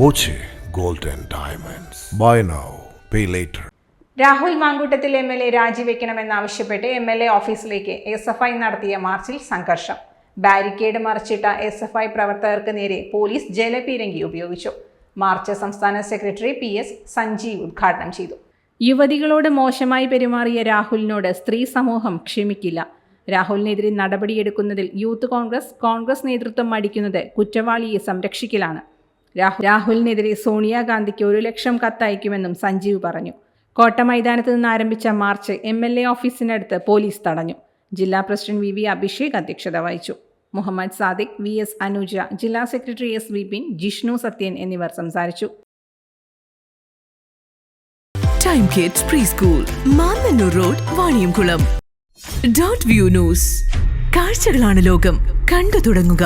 Boche gold and Diamonds. Buy now, pay later. Rahul Mamkootathil M L A രാജിവെക്കണമെന്നാവശ്യപ്പെട്ട് M L A ഓഫീസിലേക്ക് S F I നടത്തിയ മാർച്ചിൽ സംഘർഷം. Barricade മറിച്ചിട്ട S F I പ്രവർത്തകർക്ക് നേരെ police ജലപീരങ്കി ഉപയോഗിച്ചു. മാർച്ച് സംസ്ഥാന സെക്രട്ടറി പി എസ് സഞ്ജീവ് ഉദ്ഘാടനം ചെയ്തു. യുവതികളോട് മോശമായി പെരുമാറിയ രാഹുലിനോട് സ്ത്രീ സമൂഹം ക്ഷമിക്കില്ല. രാഹുലിനെതിരെ നടപടിയെടുക്കുന്നതിൽ യൂത്ത് കോൺഗ്രസ് കോൺഗ്രസ് നേതൃത്വം മടിക്കുന്നത് കുറ്റവാളിയെ സംരക്ഷിക്കലാണ്. രാഹുലിനെതിരെ സോണിയാഗാന്ധിക്ക് ഒരു ലക്ഷം കത്തയക്കുമെന്നും സഞ്ജീവ് പറഞ്ഞു. കോട്ട മൈതാനത്ത് നിന്ന് ആരംഭിച്ച മാർച്ച് എം എൽ എ ഓഫീസിനടുത്ത് പോലീസ് തടഞ്ഞു. ജില്ലാ പ്രസിഡന്റ് വി വി അഭിഷേക് അധ്യക്ഷത വഹിച്ചു. മുഹമ്മദ് സാദിഖ് വി എസ് അനുജ ജില്ലാ സെക്രട്ടറി എസ് വിപിൻ ജിഷ്ണു സത്യൻ എന്നിവർ സംസാരിച്ചു. Time kids pre school Mannanur road Vaniyamkulam dot view news കാഴ്ചകളാണ് ലോകം. കണ്ടു തുടങ്ങുക.